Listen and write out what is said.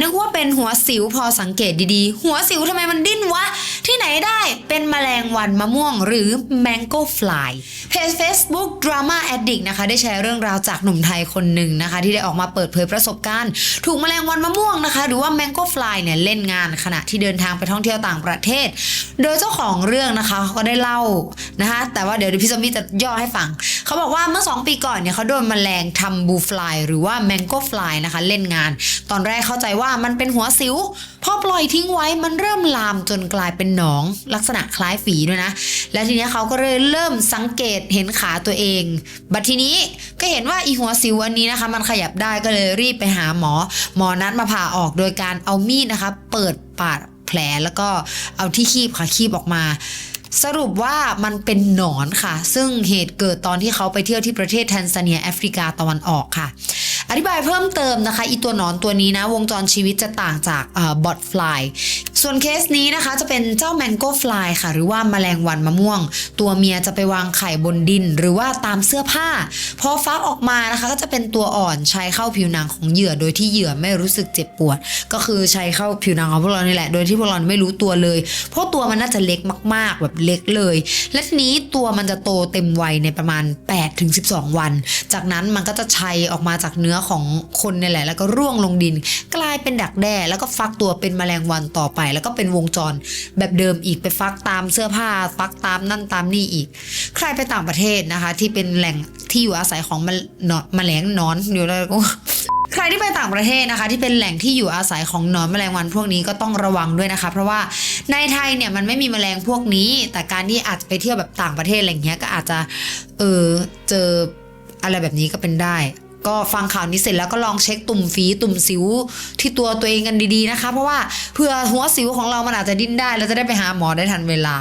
นึกว่าเป็นหัวสิวพอสังเกตดีๆ หัวสิวทำไมมันดิ้นวะ ที่ไหนได้เป็นแมลงวันมะม่วงหรือ mango fly เพจ Facebook Drama Addict นะคะ ได้แชร์เรื่องราวจากหนุ่มไทยคนหนึ่งนะคะ ที่ได้ออกมาเปิดเผยประสบการณ์ ถูกแมลงวันมะม่วงนะคะ หรือว่า mango fly เนี่ยเล่นงานขณะที่เดินทางไปท่องเที่ยวต่างประเทศ โดยเจ้าของเรื่องนะคะเขาก็ได้เล่านะคะ แต่ว่าเดี๋ยวพี่ซอมบี้จะย่อให้ฟังเขาบอกว่าเมื่อ 2 ปีก่อนเนี่ยเขาโดนแมลงทำบูฟลายหรือว่า mango fly นะคะ เล่นงาน ตอนแรกเข้าใจว่ามันเป็นหัวสิวพอปล่อยทิ้งไว้มันเริ่มลามจนกลายเป็นหนอง ลักษณะคล้ายฝีด้วยนะ และทีนี้เขาก็เลยเริ่มสังเกตเห็นขาตัวเอง บัดทีนี้ก็เห็นว่าอีหัวสิวอันนี้นะคะ มันขยับได้ก็เลยรีบไปหาหมอ หมอนัดมาผ่าออกโดยการเอามีดนะคะ เปิดปาดแผลแล้วก็เอาที่คีบค่ะคีบออกมาสรุปว่ามันเป็นหนอนค่ะ ซึ่งเหตุเกิดตอนที่เขาไปเที่ยวที่ประเทศแทนซาเนียแอฟริกาตะวันออกค่ะ อธิบายเพิ่มเติมนะคะ อีตัวหนอนตัวนี้นะ วงจรชีวิตจะต่างจากบอทฟลาย ส่วนเคสนี้นะคะจะเป็นเจ้าแมงโก้ฟลายค่ะ หรือว่าแมลงวันมะม่วง ตัวเมียจะไปวางไข่บนดิน หรือว่าตามเสื้อผ้า พอฟักออกมานะคะก็จะเป็นตัวอ่อนใช้เข้าผิวหนังของเหยื่อโดยที่เหยื่อไม่รู้สึกเจ็บปวด ก็คือใช้เข้าผิวหนังของพวกเรานี่แหละโดยที่พวกเราไม่รู้ตัวเลย เพราะตัวมันน่าจะเล็กมาก ๆ แบบเล็กเลย และทีนี้ตัวมันจะโตเต็มวัยในประมาณ8-12 วัน จากนั้นมันก็จะชัยออกมาจากเนื้อของคนนี่แหละ แล้วก็ร่วงลงดิน กลายเป็นดักแด้แล้วก็ฟักตัวเป็นแมลงวันต่อไปแล้วก็เป็นวงจรแบบเดิมอีกไปฟักตามเสื้อผ้าฟักตามนั่นตามนี่อีก ใครไปต่างประเทศนะคะ ที่เป็นแหล่งที่อยู่อาศัยของแมลหนอนแมลงหนอนอยู่แล้วก็ใครที่ไปต่างประเทศนะคะที่เป็นแหล่งที่อยู่อาศัยของหนอนแมลงวันพวกนี้ก็ต้องระวังด้วยนะคะ เพราะว่าในไทยเนี่ยมันไม่มีแมลงพวกนี้ แต่การที่อาจจะไปเที่ยวแบบต่างประเทศอะไรเงี้ยก็อาจจะเออเจออะไรแบบนี้ก็เป็นได้ ก็ฟังข่าวนี้เสร็จแล้วก็ลองเช็คตุ่มฝีตุ่มสิวที่ตัวตัวเองกันดีๆนะคะ เพราะว่าเผื่อหัวสิวของเรามันอาจจะดิ้นได้เราจะได้ไปหาหมอได้ทันเวลา